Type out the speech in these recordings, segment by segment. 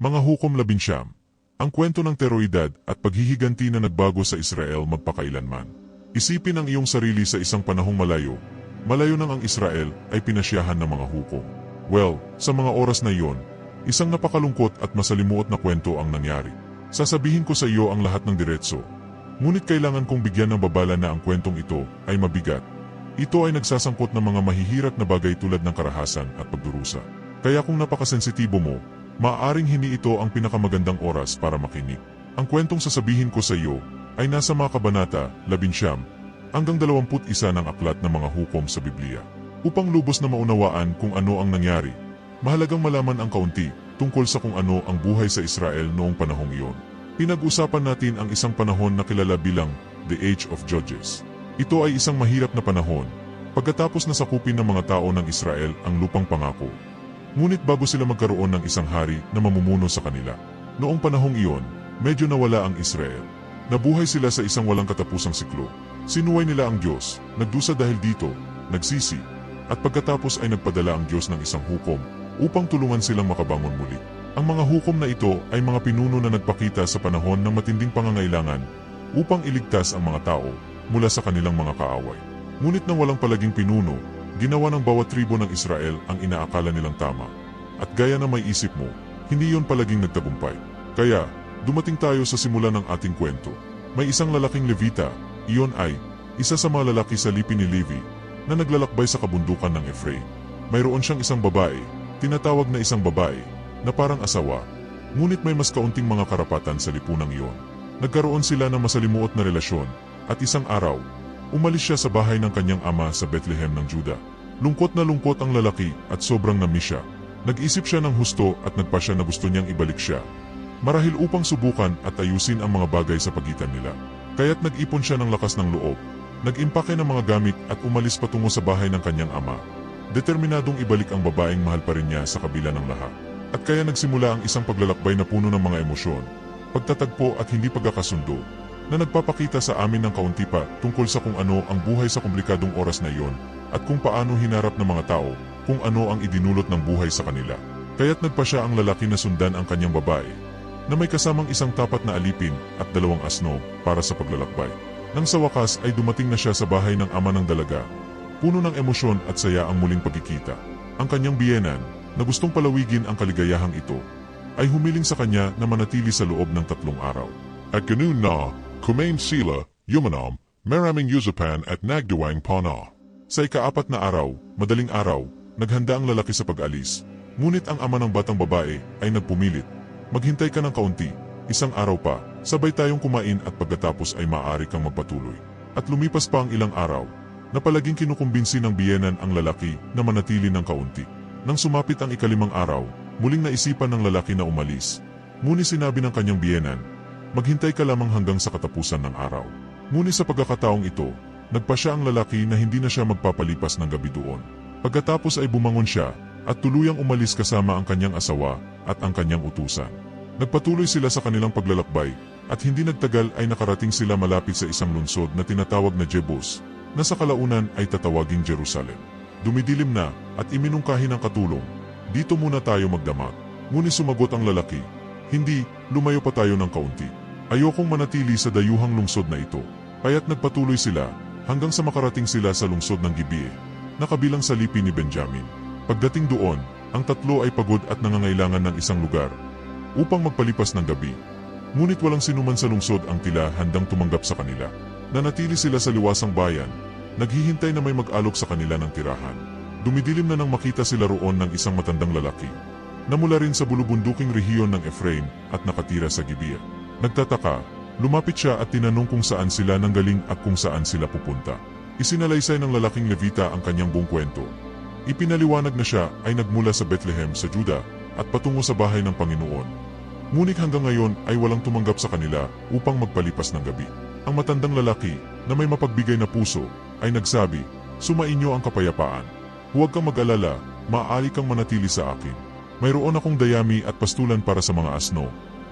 Mga hukom labinsyam. Ang kwento ng teroridad at paghihiganti na nagbago sa Israel magpakailanman. Isipin ang iyong sarili sa isang panahong malayo. Malayo nang ang Israel ay pinasyahan ng mga hukom. Well, sa mga oras na iyon, isang napakalungkot at masalimuot na kwento ang nangyari. Sasabihin ko sa iyo ang lahat ng diretso. Ngunit kailangan kong bigyan ng babala na ang kwentong ito ay mabigat. Ito ay nagsasangkot ng mga mahihirap na bagay tulad ng karahasan at pagdurusa. Kaya kung napakasensitibo mo, Maaaring hindi ito ang pinakamagandang oras para makinig. Ang kwentong sasabihin ko sa iyo ay nasa mga kabanata, 11, hanggang 21 ng aklat ng mga hukom sa Biblia. Upang lubos na maunawaan kung ano ang nangyari, mahalagang malaman ang kaunti tungkol sa kung ano ang buhay sa Israel noong panahong iyon. Pinag-usapan natin ang isang panahon na kilala bilang The Age of Judges. Ito ay isang mahirap na panahon pagkatapos na sakupin ng mga tao ng Israel ang lupang pangako Ngunit bago sila magkaroon ng isang hari na mamumuno sa kanila, noong panahong iyon, medyo nawala ang Israel. Nabuhay sila sa isang walang katapusang siklo. Sinuway nila ang Diyos, nagdusa dahil dito, nagsisi, at pagkatapos ay nagpadala ang Diyos ng isang hukom upang tulungan silang makabangon muli. Ang mga hukom na ito ay mga pinuno na nagpakita sa panahon ng matinding pangangailangan upang iligtas ang mga tao mula sa kanilang mga kaaway. Ngunit nang walang palaging pinuno, Ginawa ng bawat tribo ng Israel ang inaakala nilang tama. At gaya na may isip mo, hindi yon palaging nagtagumpay. Kaya, dumating tayo sa simula ng ating kwento. May isang lalaking Levita, iyon ay, isa sa mga lalaki sa lipi ni Levi, na naglalakbay sa kabundukan ng Ephraim. Mayroon siyang isang babae, tinatawag na isang babae, na parang asawa, ngunit may mas kaunting mga karapatan sa lipunang iyon. Nagkaroon sila ng masalimuot na relasyon, at isang araw, Umalis siya sa bahay ng kanyang ama sa Bethlehem ng Juda. Lungkot na lungkot ang lalaki at sobrang namiss siya. Nag-isip siya ng husto at nagpa siya na gusto niyang ibalik siya. Marahil upang subukan at ayusin ang mga bagay sa pagitan nila. Kaya't nag-ipon siya ng lakas ng loob. Nag-impake ng mga gamit at umalis patungo sa bahay ng kanyang ama. Determinadong ibalik ang babaeng mahal pa rin niya sa kabila ng lahat. At kaya nagsimula ang isang paglalakbay na puno ng mga emosyon, pagtatagpo at hindi pagkakasundo, na nagpapakita sa amin ng kaunti pa tungkol sa kung ano ang buhay sa komplikadong oras na iyon at kung paano hinarap ng mga tao kung ano ang idinulot ng buhay sa kanila. Kaya't nagpa siya ang lalaki na sundan ang kanyang babae na may kasamang isang tapat na alipin at dalawang asno para sa paglalakbay. Nang sa wakas ay dumating na siya sa bahay ng ama ng dalaga, puno ng emosyon at saya ang muling pagkikita. Ang kanyang biyenan, na gustong palawigin ang kaligayahang ito, ay humiling sa kanya na manatili sa loob ng tatlong araw. At ganun na, Kumain sila, Yumanam, maraming Yuzapan at Nagduwang Pana. Sa ikaapat na araw, madaling araw, naghanda ang lalaki sa pag-alis. Ngunit ang ama ng batang babae ay nagpumilit. Maghintay ka ng kaunti, isang araw pa, sabay tayong kumain at pagkatapos ay maaari kang magpatuloy. At lumipas pa ang ilang araw, na palaging kinukumbinsi ng biyenan ang lalaki na manatili ng kaunti. Nang sumapit ang ikalimang araw, muling naisipan ng lalaki na umalis. Ngunit sinabi ng kanyang biyenan, Maghintay ka lamang hanggang sa katapusan ng araw. Ngunit sa pagkakataong ito, nagpa siya ang lalaki na hindi na siya magpapalipas ng gabi doon. Pagkatapos ay bumangon siya at tuluyang umalis kasama ang kanyang asawa at ang kanyang utusan. Nagpatuloy sila sa kanilang paglalakbay at hindi nagtagal ay nakarating sila malapit sa isang lungsod na tinatawag na Jebus na sa kalaunan ay tatawaging Jerusalem. Dumidilim na at iminungkahi ng katulong. Dito muna tayo magdamag. Ngunit sumagot ang lalaki, hindi, lumayo pa tayo ng kaunti. Ayokong manatili sa dayuhang lungsod na ito. Kaya't nagpatuloy sila hanggang sa makarating sila sa lungsod ng Gibie, na kabilang sa lipi ni Benjamin. Pagdating doon, ang tatlo ay pagod at nangangailangan ng isang lugar upang magpalipas ng gabi. Ngunit walang sinuman sa lungsod ang tila handang tumanggap sa kanila. Nanatili sila sa liwasang bayan, naghihintay na may mag-alok sa kanila ng tirahan. Dumidilim na nang makita sila roon ng isang matandang lalaki na mula rin sa bulubunduking rehiyon ng Ephraim at nakatira sa Gibeah. Nagtataka, lumapit siya at tinanong kung saan sila nanggaling at kung saan sila pupunta. Isinalaysay ng lalaking Levita ang kanyang buong kwento. Ipinaliwanag na siya ay nagmula sa Bethlehem sa Juda at patungo sa bahay ng Panginoon. Ngunit hanggang ngayon ay walang tumanggap sa kanila upang magpalipas ng gabi. Ang matandang lalaki na may mapagbigay na puso ay nagsabi, Sumainyo ang kapayapaan. Huwag kang mag-alala, maaari kang manatili sa akin. Mayroon akong dayami at pastulan para sa mga asno,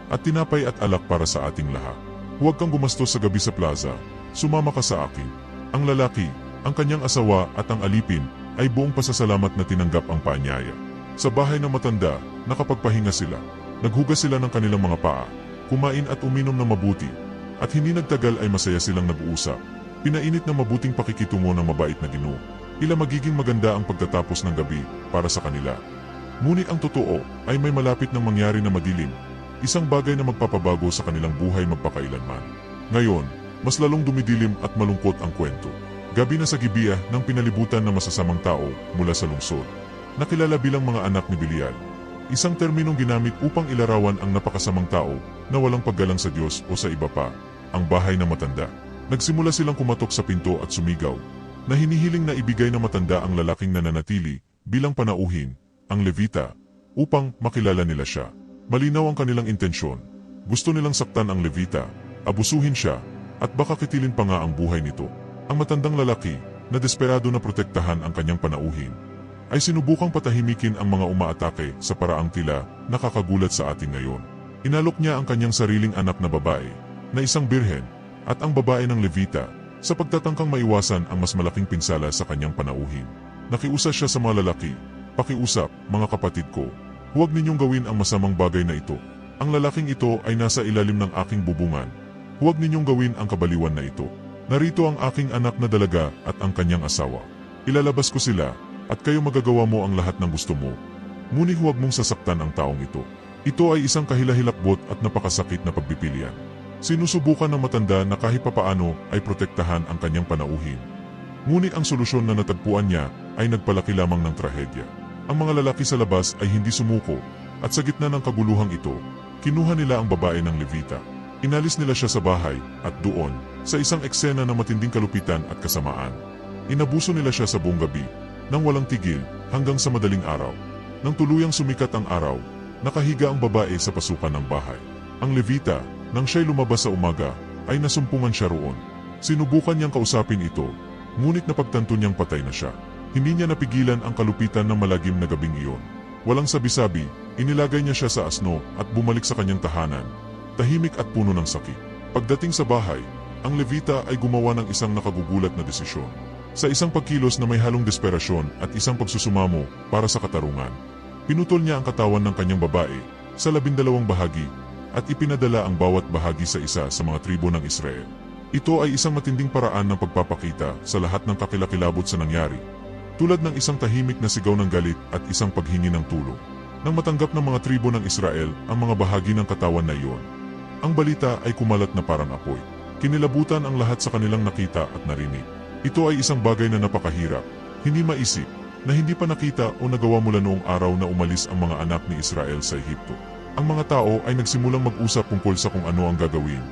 at tinapay at alak para sa ating lahat. Huwag kang gumastos sa gabi sa plaza, sumama ka sa akin. Ang lalaki, ang kanyang asawa at ang alipin ay buong pasasalamat na tinanggap ang paanyaya. Sa bahay ng matanda, nakapagpahinga sila. Naghugas sila ng kanilang mga paa, kumain at uminom ng mabuti, at hindi nagtagal ay masaya silang nag-uusap. Pinainit na mabuting pakikitungo ng mabait na ginoo. Ila magiging maganda ang pagtatapos ng gabi para sa kanila. Ngunit ang totoo ay may malapit ng mangyari na madilim, isang bagay na magpapabago sa kanilang buhay magpakailanman. Ngayon, mas lalong dumidilim at malungkot ang kwento. Gabi na sa Gibeah ng pinalibutan ng masasamang tao mula sa lungsod. Nakilala bilang mga anak ni Belial. Isang terminong ginamit upang ilarawan ang napakasamang tao na walang paggalang sa Diyos o sa iba pa, ang bahay ng matanda. Nagsimula silang kumatok sa pinto at sumigaw, na hinihiling na ibigay na matanda ang lalaking nananatili bilang panauhin, ang Levita, upang makilala nila siya. Malinaw ang kanilang intensyon. Gusto nilang saktan ang Levita, abusuhin siya, at baka kitilin pa nga ang buhay nito. Ang matandang lalaki, na desperado na protektahan ang kanyang panauhin, ay sinubukang patahimikin ang mga umaatake sa paraang tila nakakagulat sa atin ngayon. Inalok niya ang kanyang sariling anak na babae, na isang birhen, at ang babae ng Levita, sa pagtatangkang maiwasan ang mas malaking pinsala sa kanyang panauhin. Nakiusap siya sa mga lalaki, Pakiusap, mga kapatid ko, huwag ninyong gawin ang masamang bagay na ito. Ang lalaking ito ay nasa ilalim ng aking bubungan. Huwag ninyong gawin ang kabaliwan na ito. Narito ang aking anak na dalaga at ang kanyang asawa. Ilalabas ko sila, at kayo magagawa mo ang lahat ng gusto mo. Ngunit huwag mong sasaktan ang taong ito. Ito ay isang kahilahilakbot at napakasakit na pagpipilian. Sinusubukan ng matanda na kahit papaano ay protektahan ang kanyang panauhin. Ngunit ang solusyon na natagpuan niya ay nagpalaki lamang ng trahedya. Ang mga lalaki sa labas ay hindi sumuko, at sa gitna ng kaguluhang ito, kinuha nila ang babae ng Levita. Inalis nila siya sa bahay, at doon, sa isang eksena ng matinding kalupitan at kasamaan, inabuso nila siya sa buong gabi, nang walang tigil, hanggang sa madaling araw. Nang tuluyang sumikat ang araw, nakahiga ang babae sa pasukan ng bahay. Ang Levita, nang siya'y lumabas sa umaga, ay nasumpungan siya roon. Sinubukan niyang kausapin ito, ngunit napagtanto niyang patay na siya. Hindi niya napigilan ang kalupitan ng malagim na gabing iyon. Walang sabi-sabi, inilagay niya siya sa asno at bumalik sa kanyang tahanan. Tahimik at puno ng sakit. Pagdating sa bahay, ang Levita ay gumawa ng isang nakagugulat na desisyon. Sa isang pagkilos na may halong desperasyon at isang pagsusumamo para sa katarungan, pinutol niya ang katawan ng kanyang babae sa labindalawang bahagi at ipinadala ang bawat bahagi sa isa sa mga tribo ng Israel. Ito ay isang matinding paraan ng pagpapakita sa lahat ng kakilakilabot sa nangyari tulad ng isang tahimik na sigaw ng galit at isang paghingi ng tulong. Nang matanggap ng mga tribo ng Israel ang mga bahagi ng katawan na iyon, ang balita ay kumalat na parang apoy. Kinilabutan ang lahat sa kanilang nakita at narinig. Ito ay isang bagay na napakahirap, hindi maisip, na hindi pa nakita o nagawa mula noong araw na umalis ang mga anak ni Israel sa Ehipto. Ang mga tao ay nagsimulang mag-usap tungkol sa kung ano ang gagawin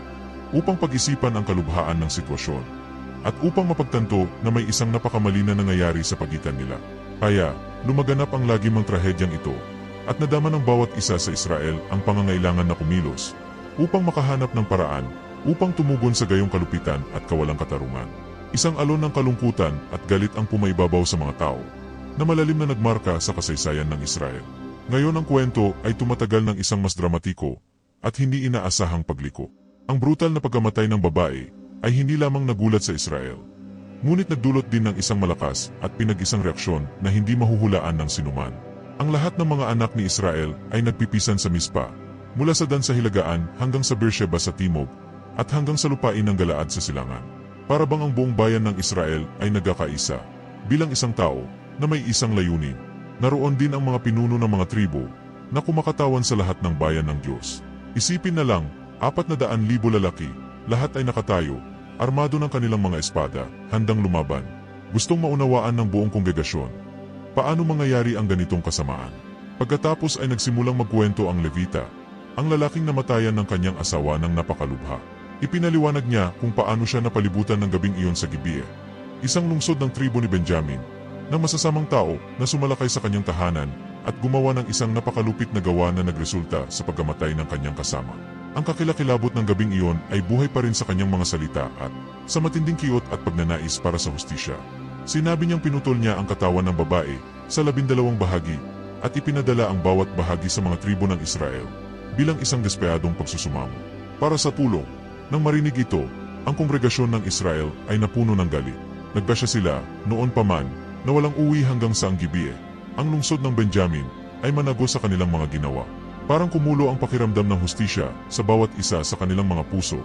upang pag-isipan ang kalubhaan ng sitwasyon at upang mapagtanto na may isang napakamali na nangyayari sa pagitan nila. Kaya, lumaganap ang lagimang trahedyang ito, at nadama ng bawat isa sa Israel ang pangangailangan na kumilos, upang makahanap ng paraan, upang tumugon sa gayong kalupitan at kawalang katarungan. Isang alon ng kalungkutan at galit ang pumaibabaw sa mga tao, na malalim na nagmarka sa kasaysayan ng Israel. Ngayon ang kwento ay tumatagal ng isang mas dramatiko, at hindi inaasahang pagliko. Ang brutal na pagkamatay ng babae ay hindi lamang nagulat sa Israel. Ngunit nagdulot din ng isang malakas at pinag-isang reaksyon na hindi mahuhulaan ng sinuman. Ang lahat ng mga anak ni Israel ay nagpipisan sa Mispa, mula sa Dan sa Hilagaan hanggang sa Beersheba sa Timog, at hanggang sa lupain ng Galaad sa Silangan. Para bang ang buong bayan ng Israel ay nagkakaisa, bilang isang tao na may isang layunin. Naroon din ang mga pinuno ng mga tribo na kumakatawan sa lahat ng bayan ng Diyos. Isipin na lang, apat na daan libo lalaki, lahat ay nakatayo, armado ng kanilang mga espada, handang lumaban. Gustong maunawaan ng buong kongregasyon. Paano mangyayari ang ganitong kasamaan? Pagkatapos ay nagsimulang magkwento ang Levita, ang lalaking namatayan ng kanyang asawa ng napakalubha. Ipinaliwanag niya kung paano siya napalibutan ng gabing iyon sa Gibeah, isang lungsod ng tribo ni Benjamin, na masasamang tao na sumalakay sa kanyang tahanan at gumawa ng isang napakalupit na gawa na nagresulta sa pagkamatay ng kanyang kasama. Ang kakilakilabot ng gabing iyon ay buhay pa rin sa kanyang mga salita at sa matinding kiyot at pagnanais para sa hustisya. Sinabi niyang pinutol niya ang katawan ng babae sa labindalawang bahagi at ipinadala ang bawat bahagi sa mga tribo ng Israel bilang isang desperadong pagsusumamo. Para sa tulong, nang marinig ito, ang kongregasyon ng Israel ay napuno ng galit. Nagbasya sila, noon pa man, na walang uwi hanggang sa Angibiye. Ang lungsod ng Benjamin ay manago sa kanilang mga ginawa. Parang kumulo ang pakiramdam ng hustisya sa bawat isa sa kanilang mga puso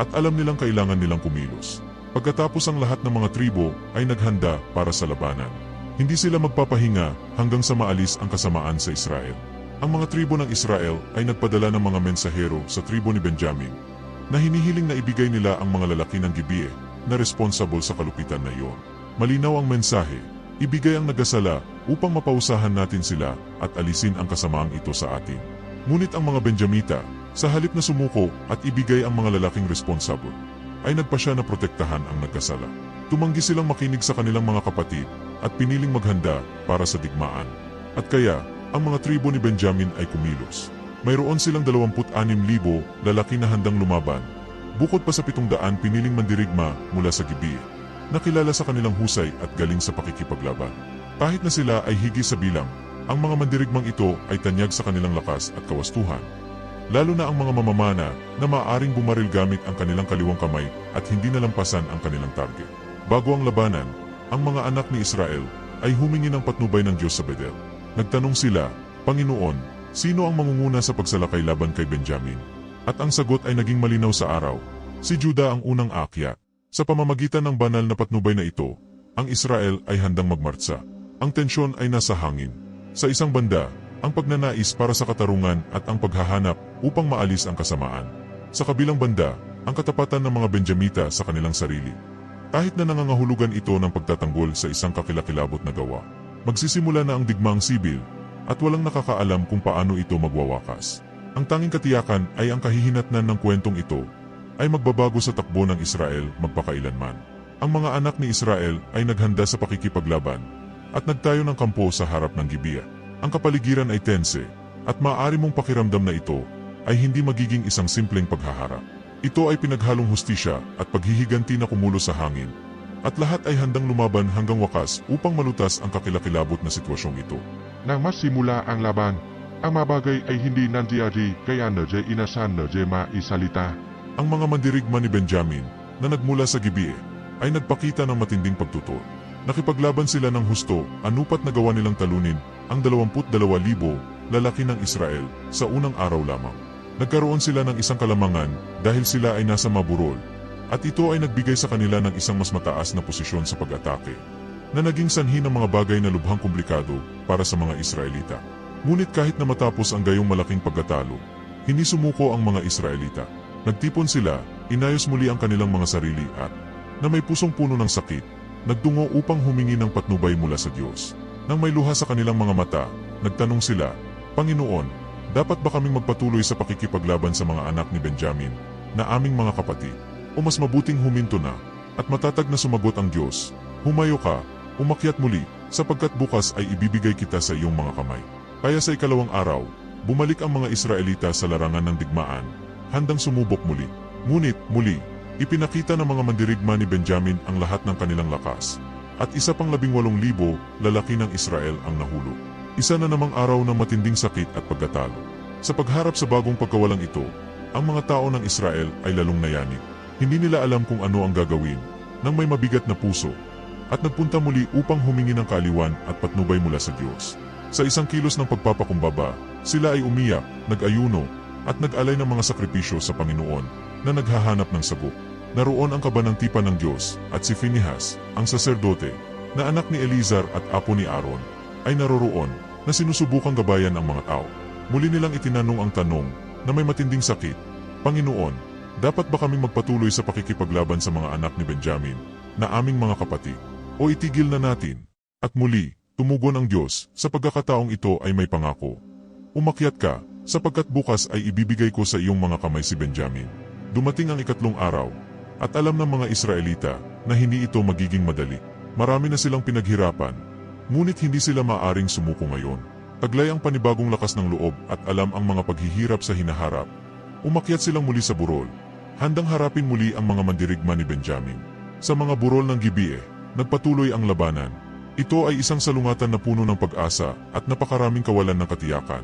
at alam nilang kailangan nilang kumilos. Pagkatapos ang lahat ng mga tribo ay naghanda para sa labanan. Hindi sila magpapahinga hanggang sa maalis ang kasamaan sa Israel. Ang mga tribo ng Israel ay nagpadala ng mga mensahero sa tribo ni Benjamin na hinihiling na ibigay nila ang mga lalaki ng Gibeah na responsible sa kalupitan na iyon. Malinaw ang mensahe, ibigay ang nagasala upang mapausahan natin sila at alisin ang kasamaang ito sa atin. Ngunit ang mga Benjamita, sa halip na sumuko at ibigay ang mga lalaking responsable, ay nagpasya na protektahan ang nagkasala. Tumanggi silang makinig sa kanilang mga kapatid at piniling maghanda para sa digmaan. At kaya, ang mga tribo ni Benjamin ay kumilos. Mayroon silang 26,000 lalaki na handang lumaban. Bukod pa sa 700 piniling mandirigma mula sa Gibeah, nakilala sa kanilang husay at galing sa pakikipaglaban. Kahit na sila ay higi sa bilang, ang mga mandirigmang ito ay tanyag sa kanilang lakas at kawastuhan. Lalo na ang mga mamamana na maaaring bumaril gamit ang kanilang kaliwang kamay at hindi nalampasan ang kanilang target. Bago ang labanan, ang mga anak ni Israel ay humingi ng patnubay ng Diyos sa Bedel. Nagtanong sila, Panginoon, sino ang mangunguna sa pagsalakay laban kay Benjamin? At ang sagot ay naging malinaw sa araw. Si Juda ang unang akyat. Sa pamamagitan ng banal na patnubay na ito, ang Israel ay handang magmartsa. Ang tensyon ay nasa hangin. Sa isang banda, ang pagnanais para sa katarungan at ang paghahanap upang maalis ang kasamaan. Sa kabilang banda, ang katapatan ng mga Benjamita sa kanilang sarili. Kahit na nangangahulugan ito ng pagtatanggol sa isang kakilakilabot na gawa, magsisimula na ang digmaang sibil at walang nakakaalam kung paano ito magwawakas. Ang tanging katiyakan ay ang kahihinatnan ng kwentong ito ay magbabago sa takbo ng Israel magpakailanman. Ang mga anak ni Israel ay naghanda sa pakikipaglaban at nagtayo ng kampo sa harap ng Gibeah. Ang kapaligiran ay tense at maaari mong pakiramdam na ito ay hindi magiging isang simpleng paghaharap. Ito ay pinaghalong hustisya at paghihiganti na kumulo sa hangin at lahat ay handang lumaban hanggang wakas upang malutas ang kakilakilabot na sitwasyong ito. Nang masimula ang laban, ang mabagay ay hindi nandiyaji kaya na jay inasan na jay maisalita. Ang mga mandirigma ni Benjamin na nagmula sa Gibeah ay nagpakita ng matinding pagtutol. Nakipaglaban sila ng husto, anupat na gawa nilang talunin ang 22,000 lalaki ng Israel sa unang araw lamang. Nagkaroon sila ng isang kalamangan dahil sila ay nasa maburol at ito ay nagbigay sa kanila ng isang mas mataas na posisyon sa pag-atake na naging sanhi ng mga bagay na lubhang komplikado para sa mga Israelita. Ngunit kahit na matapos ang gayong malaking pagkatalo, hindi sumuko ang mga Israelita. Nagtipon sila, inayos muli ang kanilang mga sarili at, na may pusong puno ng sakit, nagtungo upang humingi ng patnubay mula sa Diyos. Nang may luha sa kanilang mga mata, nagtanong sila, Panginoon, dapat ba kaming magpatuloy sa pakikipaglaban sa mga anak ni Benjamin, na aming mga kapatid? O mas mabuting huminto na, at matatag na sumagot ang Diyos, Humayo ka, umakyat muli, sapagkat bukas ay ibibigay kita sa iyong mga kamay. Kaya sa ikalawang araw, bumalik ang mga Israelita sa larangan ng digmaan, handang sumubok muli. Ngunit, muli, ipinakita ng mga mandirigma ni Benjamin ang lahat ng kanilang lakas. At isa pang labing walong libo, lalaki ng Israel ang nahulog. Isa na namang araw ng matinding sakit at pagkatalo. Sa pagharap sa bagong pagkawalang ito, ang mga tao ng Israel ay lalong nayanig. Hindi nila alam kung ano ang gagawin, nang may mabigat na puso, at nagpunta muli upang humingi ng kaaliwan at patnubay mula sa Diyos. Sa isang kilos ng pagpapakumbaba, sila ay umiyak, nag-ayuno, at nag-alay ng mga sakripisyo sa Panginoon na naghahanap ng sagot. Naroon ang kabanang tipan ng Diyos at si Phinehas, ang saserdote, na anak ni Elizar at apo ni Aaron, ay naroroon na sinusubukang gabayan ang mga tao. Muli nilang itinanong ang tanong na may matinding sakit, Panginoon, dapat ba kaming magpatuloy sa pakikipaglaban sa mga anak ni Benjamin na aming mga kapatid? O itigil na natin? At muli, tumugon ang Diyos sa pagkakataong ito ay may pangako. Umakyat ka, sapagkat bukas ay ibibigay ko sa iyong mga kamay si Benjamin. Dumating ang ikatlong araw, at alam ng mga Israelita na hindi ito magiging madali. Marami na silang pinaghirapan, ngunit hindi sila maaring sumuko ngayon. Taglay ang panibagong lakas ng loob at alam ang mga paghihirap sa hinaharap. Umakyat silang muli sa burol, handang harapin muli ang mga mandirigma ni Benjamin. Sa mga burol ng Gibeah, nagpatuloy ang labanan. Ito ay isang salungatan na puno ng pag-asa at napakaraming kawalan ng katiyakan.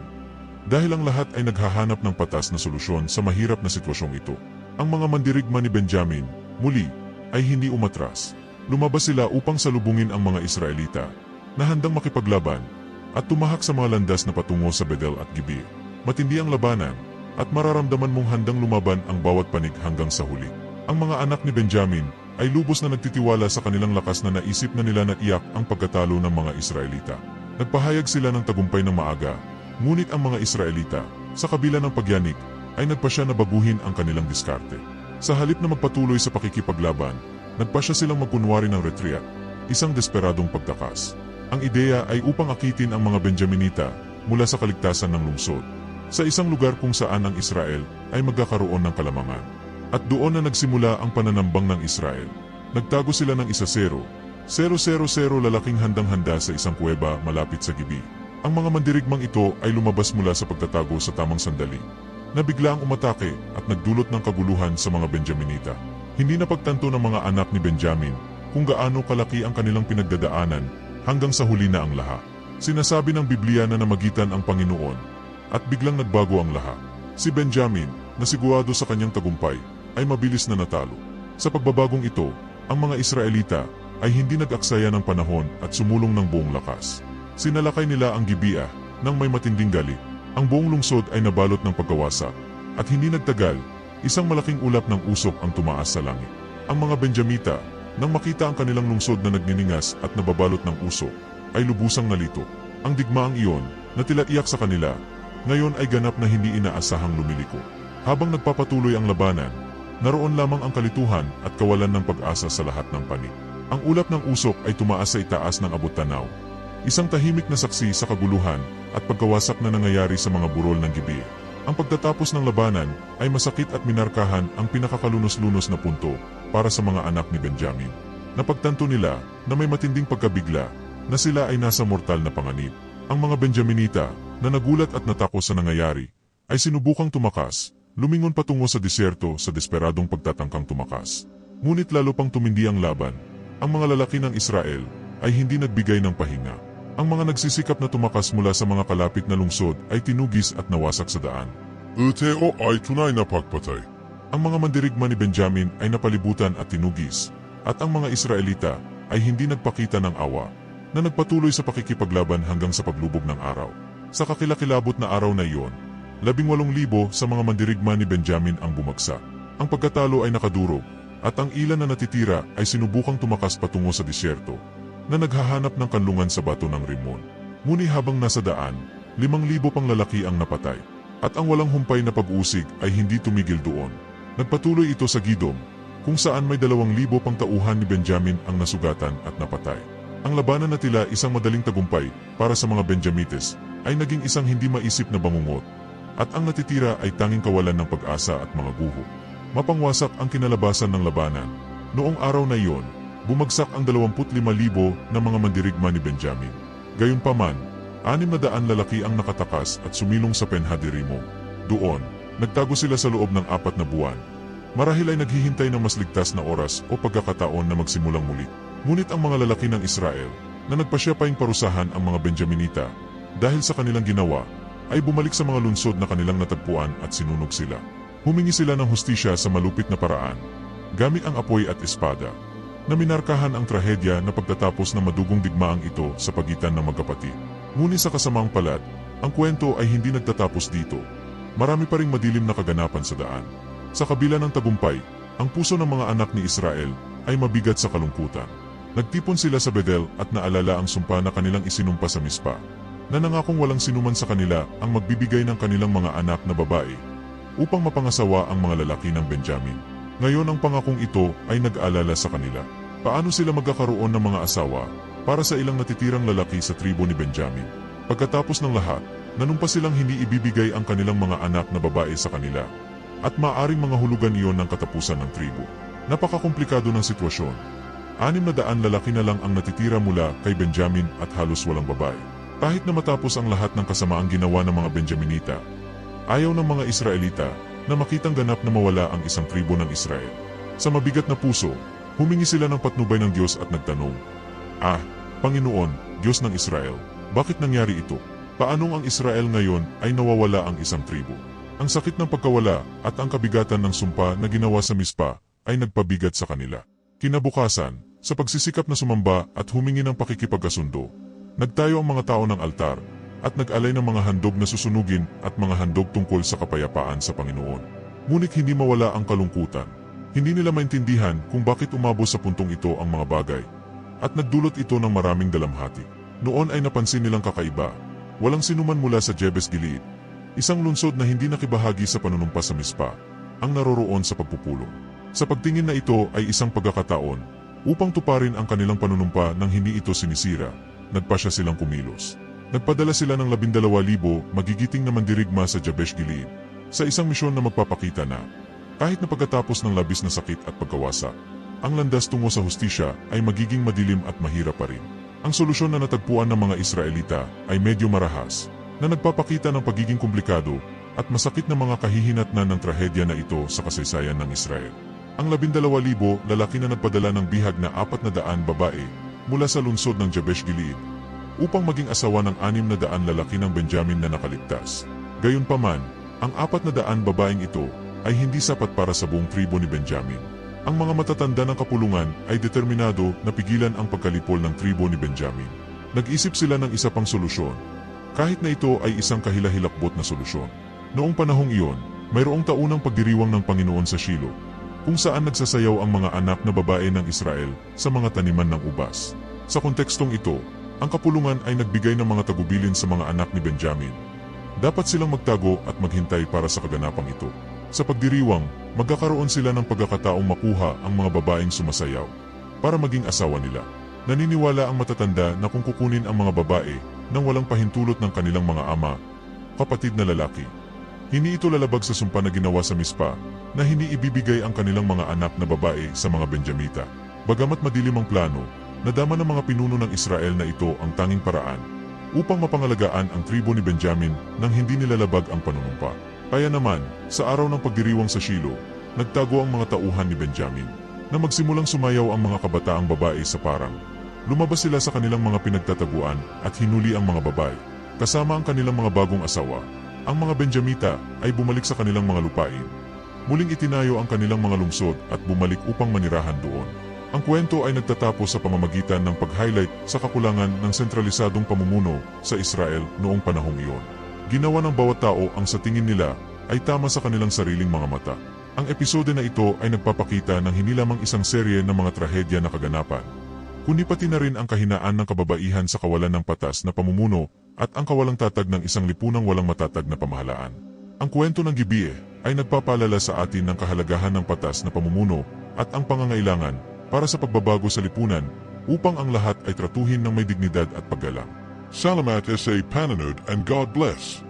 Dahil ang lahat ay naghahanap ng patas na solusyon sa mahirap na sitwasyong ito. Ang mga mandirigma ni Benjamin, muli, ay hindi umatras. Lumabas sila upang salubungin ang mga Israelita, na handang makipaglaban, at tumahak sa mga landas na patungo sa Bedel at Gibeah. Matindi ang labanan, at mararamdaman mong handang lumaban ang bawat panig hanggang sa huli. Ang mga anak ni Benjamin ay lubos na nagtitiwala sa kanilang lakas na naisip na nila na iyak ang pagkatalo ng mga Israelita. Nagpahayag sila ng tagumpay ng maaga, ngunit ang mga Israelita, sa kabila ng pagyanik, ay nagpasya na baguhin ang kanilang diskarte. Sa halip na magpatuloy sa pakikipaglaban, nagpasya silang magkunwari ng retreat, isang desperadong pagtakas. Ang ideya ay upang akitin ang mga Benjaminita mula sa kaligtasan ng lungsod, sa isang lugar kung saan ang Israel ay magkakaroon ng kalamangan. At doon na nagsimula ang pananambang ng Israel. Nagtago sila ng isa zero, 000 lalaking handang-handa sa isang kuweba malapit sa gibi. Ang mga mandirigmang ito ay lumabas mula sa pagtatago sa tamang sandali, na bigla ang umatake at nagdulot ng kaguluhan sa mga Benjaminita. Hindi napagtanto ng mga anak ni Benjamin kung gaano kalaki ang kanilang pinagdadaanan hanggang sa huli na ang lahat. Sinasabi ng Biblia na namagitan ang Panginoon at biglang nagbago ang lahat. Si Benjamin, na sigurado sa kanyang tagumpay, ay mabilis na natalo. Sa pagbabagong ito, ang mga Israelita ay hindi nag-aksaya ng panahon at sumulong ng buong lakas. Sinalakay nila ang Gibeah nang may matinding galit. Ang buong lungsod ay nabalot ng pagkawasak at hindi nagtagal, isang malaking ulap ng usok ang tumaas sa langit. Ang mga Benjamita, nang makita ang kanilang lungsod na nagniningas at nababalot ng usok, ay lubusang nalito. Ang digmaang iyon, na tila iyak sa kanila, ngayon ay ganap na hindi inaasahang lumiliko. Habang nagpapatuloy ang labanan, naroon lamang ang kalituhan at kawalan ng pag-asa sa lahat ng panig. Ang ulap ng usok ay tumaas sa itaas ng abot tanaw. Isang tahimik na saksi sa kaguluhan at pagkawasak na nangyayari sa mga burol ng gibi. Ang pagtatapos ng labanan ay masakit at minarkahan ang pinakakalunos-lunos na punto para sa mga anak ni Benjamin. Napagtanto nila na may matinding pagkabigla na sila ay nasa mortal na panganib. Ang mga Benjaminita na nagulat at natakot sa nangyayari ay sinubukang tumakas, lumingon patungo sa disyerto sa desperadong pagtatangkang tumakas. Ngunit lalo pang tumindi ang laban. Ang mga lalaki ng Israel ay hindi nagbigay ng pahinga. Ang mga nagsisikap na tumakas mula sa mga kalapit na lungsod ay tinugis at nawasak sa daan. Uteo ay tunay na pagpatay. Ang mga mandirigma ni Benjamin ay napalibutan at tinugis, at ang mga Israelita ay hindi nagpakita ng awa, na nagpatuloy sa pakikipaglaban hanggang sa paglubog ng araw. Sa kakilakilabot na araw na iyon, labing walong libo sa mga mandirigma ni Benjamin ang bumagsak. Ang pagkatalo ay nakadurog, at ang ilan na natitira ay sinubukang tumakas patungo sa disyerto, na naghahanap ng kanlungan sa bato ng Rimon. Ngunit habang nasa daan, limang libo pang lalaki ang napatay, at ang walang humpay na pag-usig ay hindi tumigil doon. Nagpatuloy ito sa Gidom, kung saan may dalawang libo pang tauhan ni Benjamin ang nasugatan at napatay. Ang labanan na tila isang madaling tagumpay para sa mga Benjamites ay naging isang hindi maisip na bangungot, at ang natitira ay tanging kawalan ng pag-asa at mga guho. Mapangwasak ang kinalabasan ng labanan. Noong araw na iyon, bumagsak ang 25,000 na mga mandirigma ni Benjamin. Gayunpaman, anim na daan lalaki ang nakatakas at sumilong sa Penhadirimo. Doon, nagtago sila sa loob ng apat na buwan. Marahil ay naghihintay ng mas ligtas na oras o pagkakataon na magsimulang muli. Ngunit ang mga lalaki ng Israel, na nagpasya paing parusahan ang mga Benjaminita, dahil sa kanilang ginawa, ay bumalik sa mga lungsod na kanilang natagpuan at sinunog sila. Humingi sila ng hustisya sa malupit na paraan, gamit ang apoy at espada, na minarkahan ang trahedya na pagtatapos ng madugong digmaang ito sa pagitan ng magkapatid. Ngunit sa kasamaang palad, ang kwento ay hindi nagtatapos dito. Marami pa ring madilim na kaganapan sa daan. Sa kabila ng tagumpay, ang puso ng mga anak ni Israel ay mabigat sa kalungkutan. Nagtipon sila sa Bedel at naalala ang sumpa na kanilang isinumpa sa Mispa, na nangakong walang sinuman sa kanila ang magbibigay ng kanilang mga anak na babae upang mapangasawa ang mga lalaki ng Benjamin. Ngayon ang pangakong ito ay nag-aalala sa kanila. Paano sila magkakaroon ng mga asawa para sa ilang natitirang lalaki sa tribo ni Benjamin? Pagkatapos ng lahat, nanumpa silang hindi ibibigay ang kanilang mga anak na babae sa kanila at maaring mga hulugan iyon ng katapusan ng tribo. Napakakomplikado ng sitwasyon. Anim na daan lalaki na lang ang natitira mula kay Benjamin at halos walang babae. Kahit na matapos ang lahat ng kasamaang ginawa ng mga Benjaminita, ayaw ng mga Israelita na makitang ganap na mawala ang isang tribo ng Israel. Sa mabigat na puso, humingi sila ng patnubay ng Diyos at nagtanong, Ah, Panginoon, Diyos ng Israel, bakit nangyari ito? Paanong ang Israel ngayon ay nawawala ang isang tribo? Ang sakit ng pagkawala at ang kabigatan ng sumpa na ginawa sa Mispa ay nagpabigat sa kanila. Kinabukasan, sa pagsisikap na sumamba at humingi ng pakikipagkasundo, nagtayo ang mga tao ng altar at nag-alay ng mga handog na susunugin at mga handog tungkol sa kapayapaan sa Panginoon. Ngunit hindi mawala ang kalungkutan. Hindi nila maintindihan kung bakit umabot sa puntong ito ang mga bagay. At nagdulot ito ng maraming dalamhati. Noon ay napansin nilang kakaiba. Walang sinuman mula sa Jebes Gilead. Isang lungsod na hindi nakibahagi sa panunumpa sa Mispa, ang naroroon sa pagpupulong. Sa pagtingin na ito ay isang pagkakataon upang tuparin ang kanilang panunumpa nang hindi ito sinisira, nagpa siya silang kumilos. Nagpadala sila ng labindalawa libo magigiting na mandirigma sa Jabesh Gilead sa isang misyon na magpapakita na kahit na pagkatapos ng labis na sakit at pagkawasak, ang landas tungo sa hustisya ay magiging madilim at mahirap pa rin. Ang solusyon na natagpuan ng mga Israelita ay medyo marahas, na nagpapakita ng pagiging komplikado at masakit na mga kahihinatnan ng trahedya na ito sa kasaysayan ng Israel. Ang labindalawa libo lalaki na nagpadala ng bihag na apat na daan babae mula sa lungsod ng Jabesh Gilead upang maging asawa ng anim na daan lalaki ng Benjamin na nakaligtas. Gayunpaman, ang apat na daan babaeng ito ay hindi sapat para sa buong tribo ni Benjamin. Ang mga matatanda ng kapulungan ay determinado na pigilan ang pagkalipol ng tribo ni Benjamin. Nag-isip sila ng isa pang solusyon, kahit na ito ay isang kahilahilakbot na solusyon. Noong panahong iyon, mayroong taunang pagdiriwang ng Panginoon sa Shilo, kung saan nagsasayaw ang mga anak na babae ng Israel sa mga taniman ng ubas. Sa kontekstong ito, ang kapulungan ay nagbigay ng mga tagubilin sa mga anak ni Benjamin. Dapat silang magtago at maghintay para sa kaganapang ito. Sa pagdiriwang, magkakaroon sila ng pagkakataong makuha ang mga babaeng sumasayaw para maging asawa nila. Naniniwala ang matatanda na kung kukunin ang mga babae nang walang pahintulot ng kanilang mga ama, kapatid na lalaki, hindi ito lalabag sa sumpa na ginawa sa Mispa na hindi ibibigay ang kanilang mga anak na babae sa mga Benjamita. Bagamat madilim ang plano, nadama ng mga pinuno ng Israel na ito ang tanging paraan upang mapangalagaan ang tribo ni Benjamin nang hindi nilalabag ang panunumpa. Kaya naman, sa araw ng pagdiriwang sa Shilo, nagtago ang mga tauhan ni Benjamin na magsimulang sumayaw ang mga kabataang babae sa parang. Lumabas sila sa kanilang mga pinagtataguan at hinuli ang mga babae. Kasama ang kanilang mga bagong asawa, ang mga Benjamita ay bumalik sa kanilang mga lupain. Muling itinayo ang kanilang mga lungsod at bumalik upang manirahan doon. Ang kwento ay nagtatapos sa pamamagitan ng pag-highlight sa kakulangan ng sentralisadong pamumuno sa Israel noong panahong iyon. Ginawa ng bawat tao ang sa tingin nila ay tama sa kanilang sariling mga mata. Ang episode na ito ay nagpapakita ng hindi lamang isang serye ng mga trahedya na kaganapan, kundi pati na rin ang kahinaan ng kababaihan sa kawalan ng patas na pamumuno at ang kawalang tatag ng isang lipunang walang matatag na pamahalaan. Ang kwento ng Gibeah ay nagpapalala sa atin ng kahalagahan ng patas na pamumuno at ang pangangailangan para sa pagbabago sa lipunan upang ang lahat ay tratuhin ng may dignidad at paggalang. Salamat sa panonood and God bless.